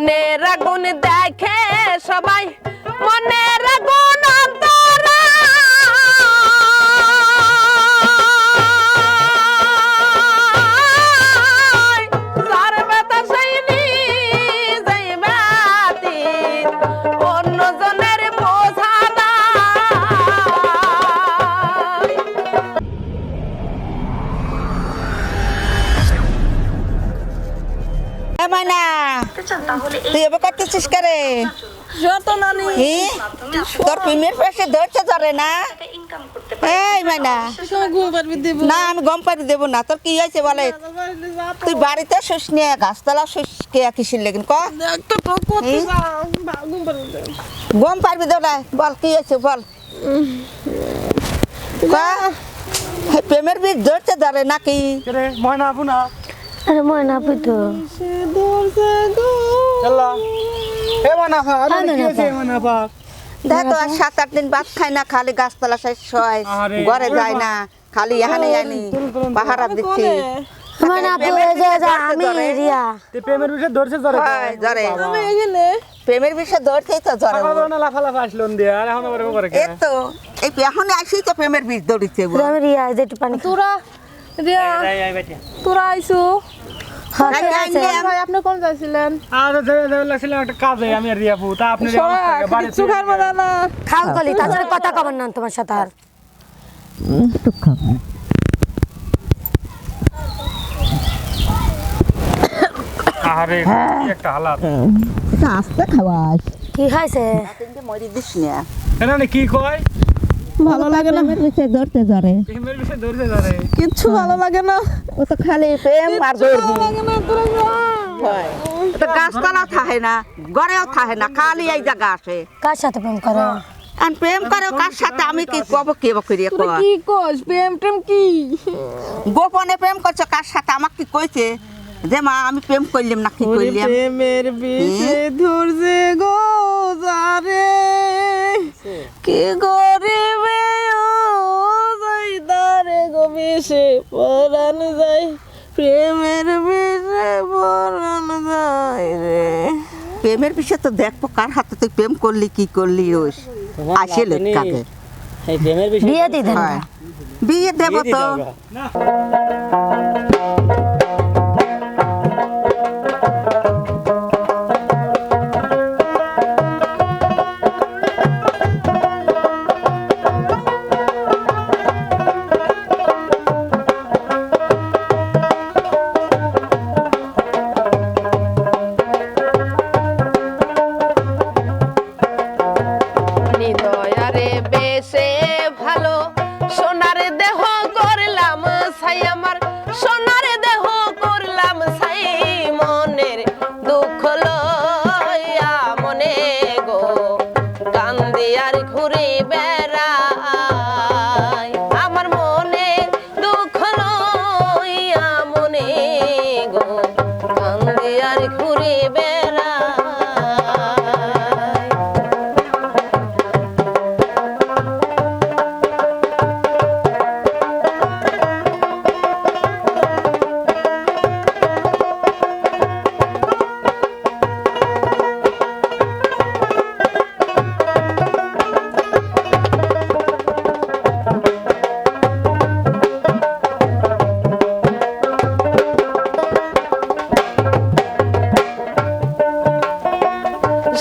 মনের আগুন দেখে সবাই মনের তুই এবার করতেছিস কারে যত নানি। হি? তোর প্রেমের পাশে ধরছে ধরে না? এই মাইনা। ঘুম পারবি দেব। না আমি গম পারি দেবো না। তোর কি হয়েছে বলে? তুই বাড়িতে শুস নিয়ে গাছতলা শুস কে কিসির লেগিন গম পারবি দৌড়াই বল কি হয়েছে বল? ক? হে, প্রেমের বীজ ধরছে ধরে নাকি? ময়না আপু না? আরে ময়না পুতো চল্লা এ ময়না আরে কি হয়েছে আপা। আপা দেখ তো আর সাত আট দিন ভাত খাই না খালি গাছতলা শেষ হয় ঘরে যায় না খালি এখানে আনি পাহারা দিচ্ছি। তে প্রেমের বিষয়ে ধরছে প্রেমের বিষয়ে তো জ্বর। লাফা লাফা আসলো দিয়ে আর এখন এই তো এই এখন তো প্রেমের তোরা রিয়া তোরা আইসু। আপনি কোন যাইছিলেন আর যাবে যাবে একটা কাজে আমি রিয়াপু। তা আপনি সরা কিছু না না খাও গলি তাছাড়া কথা কবার না তোমার সাথে আর। আরে কি একটা হালাত। আস্তে খাওয়াস। কি খাইছে? কিন্তু মরি দিস না কি কয়? ভালো লাগে না? প্রেমের বিষয়ে ধরতে ধরে। প্রেমের বিষয়ে ধরছে ধরে। কিচ্ছু ভালো লাগে না। ও তো খালি প্রেম আর লাগে না তোরা হয়। তো থাকে না ঘরেও থাকে না খালি এই জায়গা আসে কার সাথে প্রেম করে? আর প্রেম করে কার সাথে? আমি কি কব কে তোরা কি কোস? প্রেম টেম কি? গোপনে প্রেম করছ কার সাথে? আমাকে কি কইছে? যে মা আমি প্রেম করলাম না কি করলাম? প্রেমের বিষে ধরছে গো যারে। কি গরিবে প্রেমের বিষয়ে তো দেখব কার হাতে তুই প্রেম করলি কি করলি ওস আসে কাকে? বিয়ে দিয়ে বিয়ে দেবো তো।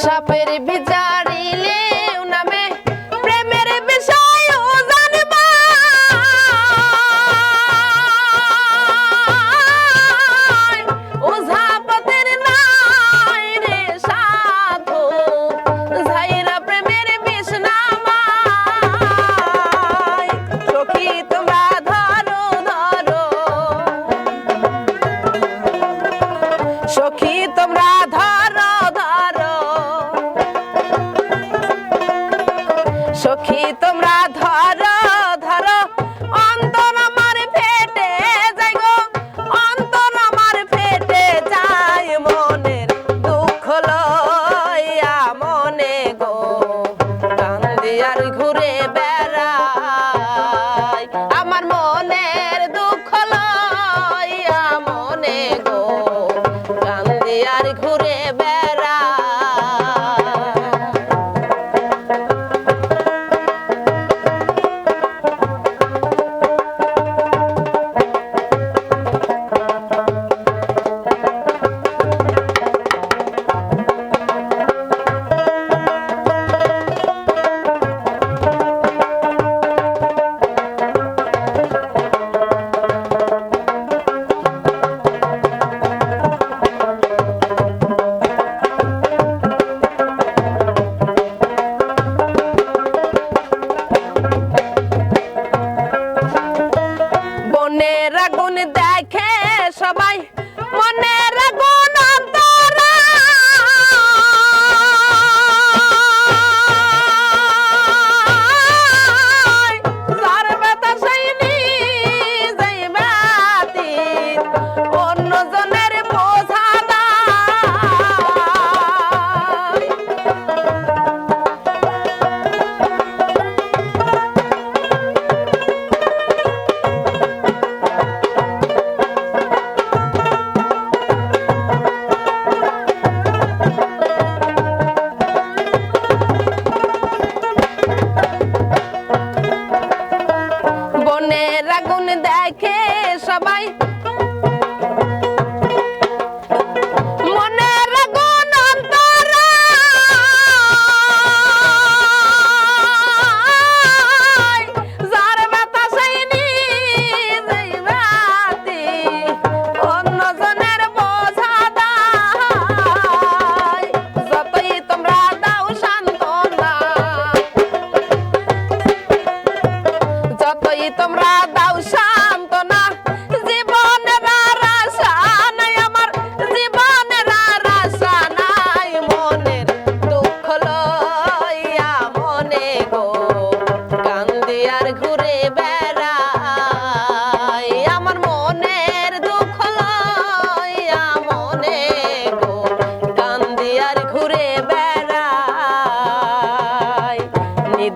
সাপের বিচারিলে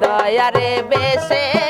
দয়ারে বেশে